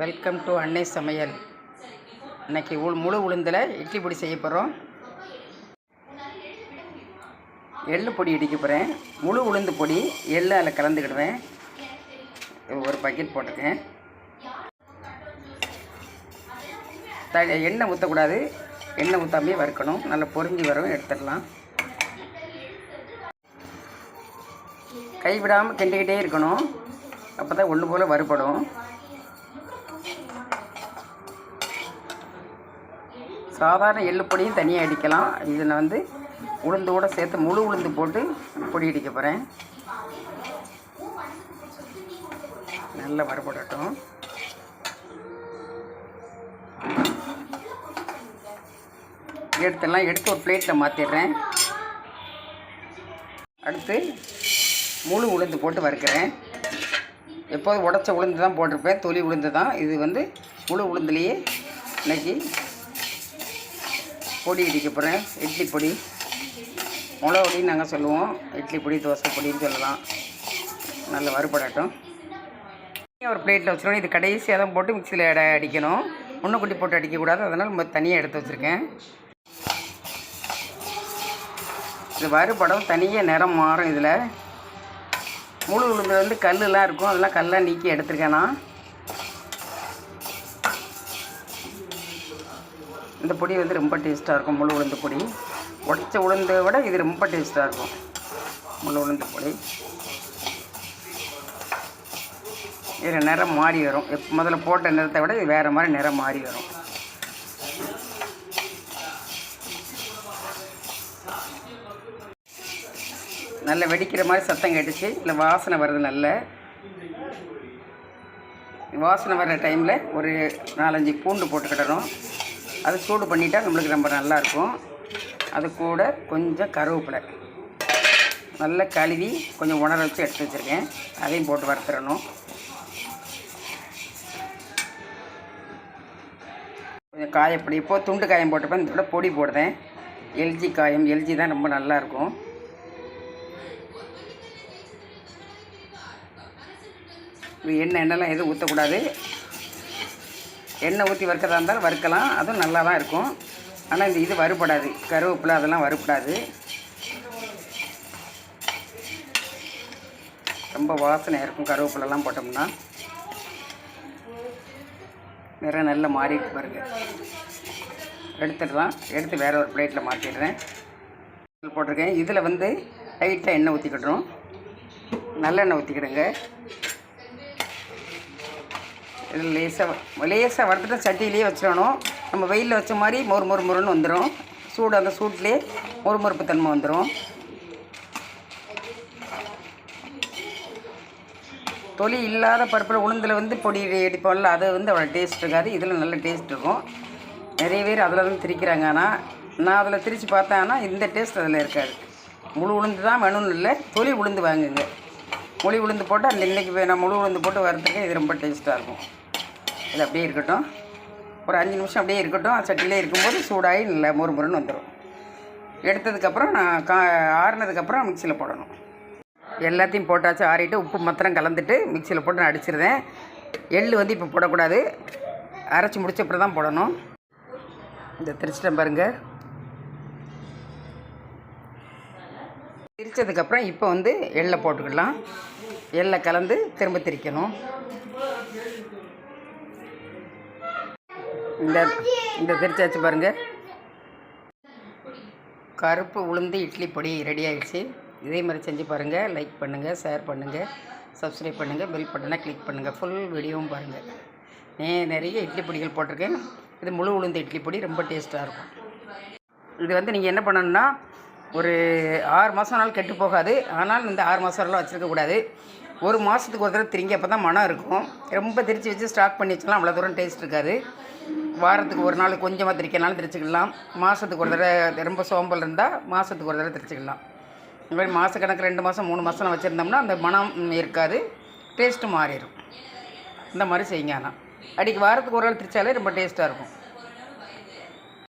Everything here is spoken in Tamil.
வெல்கம் டு அன்னை சமையல் இன்னைக்கு உள் முழு உளுந்தில் இட்லி பொடி செய்ய போகிறோம் எள்ளு பொடி இடிக்க போகிறேன் முழு உளுந்து பொடி எள்ளு அதில் கலந்துக்கிடுவேன். ஒரு பக்கெட் போட்டிருக்கேன். த எண்ணெய் ஊற்றக்கூடாது எண்ணெய் ஊற்றாமே வறுக்கணும். நல்லா பொறிஞ்சி வரும் எடுத்துடலாம். கைவிடாமல் கிண்டிக்கிட்டே இருக்கணும். அப்போ தான் ஒன்று போல் வறுபடும். சாதாரண எள்ளு பொடியும் தனியாக அடிக்கலாம். இதில் வந்து உளுந்து கூட சேர்த்து முழு உளுந்து போட்டு பொடி அடிக்க போகிறேன் நல்லா வறுபடட்டும். எடுத்துலாம் எடுத்து ஒரு பிளேட்டில் மாற்றிடுறேன் அடுத்து முழு உளுந்து போட்டு வறுக்கிறேன். எப்போதும் உடச்ச உளுந்து தான் போட்டிருப்பேன். தொலி உளுந்து தான். இது வந்து முழு உளுந்துலேயே இன்றைக்கி பொடி இடிக்க போகிறேன் இட்லி பொடி. மிளகு பொடின்னு நாங்கள் சொல்லுவோம். இட்லி பொடி தோசை பொடின்னு சொல்லலாம். நல்ல வறுபடட்டும். ஒரு பிளேட்டில் வச்சுருவோம் இது கடைசியாக தான் போட்டு மிக்சியில் அட அடிக்கணும். ஒன்று குட்டி போட்டு அடிக்கக்கூடாது. அதனால் நம்ம தனியாக எடுத்து வச்சுருக்கேன். இது வறுபடம். தனியாக நிறம் மாறும் இதில். முழு உளுந்து வந்து கல்லுலாம் இருக்கும். அதெல்லாம் கல்லாம் நீக்கி எடுத்துருக்கேன் நான். இந்த பொடி வந்து ரொம்ப டேஸ்ட்டாக இருக்கும் முழு உளுந்து பொடி. உடச்ச உளுந்தை விட இது ரொம்ப டேஸ்ட்டாக இருக்கும் முழு உளுந்து பொடி. இது நிறம் மாறி வரும். எப் முதல்ல போட்ட நிறத்தை விட இது வேறு மாதிரி நிறம் மாறி வரும். நல்ல வெடிக்கிற மாதிரி சத்தம் கேட்டுச்சு. இல்லை வாசனை வருது நல்ல. வாசனை வர்ற டைமில் ஒரு நாலஞ்சு பூண்டு போட்டுக்கிடணும். அது சூடு பண்ணிட்டால் நம்மளுக்கு ரொம்ப நல்லாயிருக்கும். அது கூட கொஞ்சம் கருவேப்பிலை. நல்லா கழுவி கொஞ்சம் உணர வச்சு எடுத்து வச்சுருக்கேன். அதையும் போட்டு வறுத்துடணும். கொஞ்சம் காயப்பொடி இப்போது துண்டு காயம் போட்டப்போ இந்த பொடி போடுறேன். எல்ஜி காயம். எல்ஜி தான் ரொம்ப நல்லாயிருக்கும். எண்ணெய் எண்ணெய்லாம் எதுவும் ஊற்றக்கூடாது. எண்ணெய் ஊற்றி வறுக்கிறதா இருந்தாலும் வறுக்கலாம். அதுவும் நல்லா தான் இருக்கும். ஆனால் இந்த இது வறுபடாது. கருவேப்பிலை அதெல்லாம் வறுபடாது. ரொம்ப வாசனை இருக்கும் கருவேப்பிலெல்லாம் போட்டோம்னா. நிறைய நல்லா மாறிட்டு பாருங்க. எடுத்துடலாம். எடுத்து வேறு ஒரு பிளேட்டில் மாற்றிடுறேன் போட்டிருக்கேன். இதில் வந்து லைட்டாக எண்ணெய் ஊற்றிக்கிடுறோம் நல்லெண்ணெய் ஊற்றிக்கிடுங்க லேசாக லேசாக வறுத்துட்டு சட்டியிலேயே வச்சிடணும். நம்ம வெயிலில் வச்ச மாதிரி மொறு மொறு மொறுன்னு வந்துடும் சூடு அந்த சூட்லேயே மொறு மொறுப்பு தன்மை வந்துடும் தொலி இல்லாத பருப்பில் உளுந்தில் வந்து பொடி அடிப்போம்ல அது வந்து அவ்வளோ டேஸ்ட் இருக்காது. இதில் நல்ல டேஸ்ட் இருக்கும். நிறைய பேர் அதில் தான் திரிக்கிறாங்க. ஆனால் நான் அதில் திரித்து பார்த்தேன். ஆனால் இந்த டேஸ்ட் அதில் இருக்காது. முழு உளுந்து தான் வேணும்னு இல்லை தொலி உளுந்து வாங்குங்க. முழு உளுந்து போட்டு அந்த இன்றைக்கி நான் முழு உளுந்து போட்டு வரத்துக்கு இது ரொம்ப டேஸ்ட்டாக இருக்கும். இது அப்படியே இருக்கட்டும். ஒரு அஞ்சு நிமிஷம் அப்படியே இருக்கட்டும். சட்டிலே இருக்கும்போது சூடாகி நல்லா மொறு மொறுன்னு வந்துடும் எடுத்ததுக்கப்புறம் நான் கா ஆறுனதுக்கப்புறம் மிக்சியில் போடணும். எல்லாத்தையும் போட்டாச்சு ஆறிட்டு உப்பு மாத்திரம் கலந்துட்டு மிக்சியில் போட்டு நான் அடிச்சிருந்தேன். எள் வந்து இப்போ போடக்கூடாது. அரைச்சி முடிச்ச அப்புறம் தான் போடணும். இந்த திருச்சிட்டம் பாருங்கள் திரிச்சதுக்கப்புறம் இப்போ வந்து எள்ளை போட்டுக்கலாம். எள்ளை கலந்து திரும்ப திரிக்கணும். இந்த இந்த திரிச்சாச்சு பாருங்கள் கருப்பு உளுந்து இட்லி பொடி ரெடி ஆகிடுச்சு இதே மாதிரி செஞ்சு பாருங்கள் லைக் பண்ணுங்கள் ஷேர் பண்ணுங்கள் சப்ஸ்கிரைப் பண்ணுங்கள் பெல் பட்டனை கிளிக் பண்ணுங்கள் ஃபுல் வீடியோவும் பாருங்கள் நே நிறைய இட்லி பொடிகள் போட்டிருக்கேன். இது முழு உளுந்து இட்லி பொடி ரொம்ப டேஸ்ட்டாக இருக்கும். இது வந்து நீங்கள் என்ன பண்ணணும்னா ஒரு ஆறு மாதம் ஆனாலும் கெட்டு போகாது. ஆனால் இந்த ஆறு மாதம் வரலாம் வச்சுருக்கக்கூடாது ஒரு மாதத்துக்கு ஒரு தடவை திரிங்க அப்போ தான் மனம் இருக்கும். ரொம்ப திரிச்சு வச்சு ஸ்டாக் பண்ணி வச்சுக்கலாம். அவ்வளோ தூரம் டேஸ்ட் இருக்காது. வாரத்துக்கு ஒரு நாள் கொஞ்சமாக திரிக்கனாலும் திரிச்சுக்கலாம். மாதத்துக்கு ஒரு தடவை ரொம்ப சோம்பல் இருந்தால் மாதத்துக்கு ஒரு தடவை திரிச்சுக்கலாம். இந்த மாதிரி மாதக்கணக்கு ரெண்டு மாதம் மூணு மாதம் வச்சுருந்தோம்னா அந்த மனம் இருக்காது. டேஸ்ட்டு மாறிடும். இந்த மாதிரி செய்யுங்க ஆனால் அடிக்கு வாரத்துக்கு ஒரு நாள் திரிச்சாலே ரொம்ப டேஸ்ட்டாக இருக்கும்.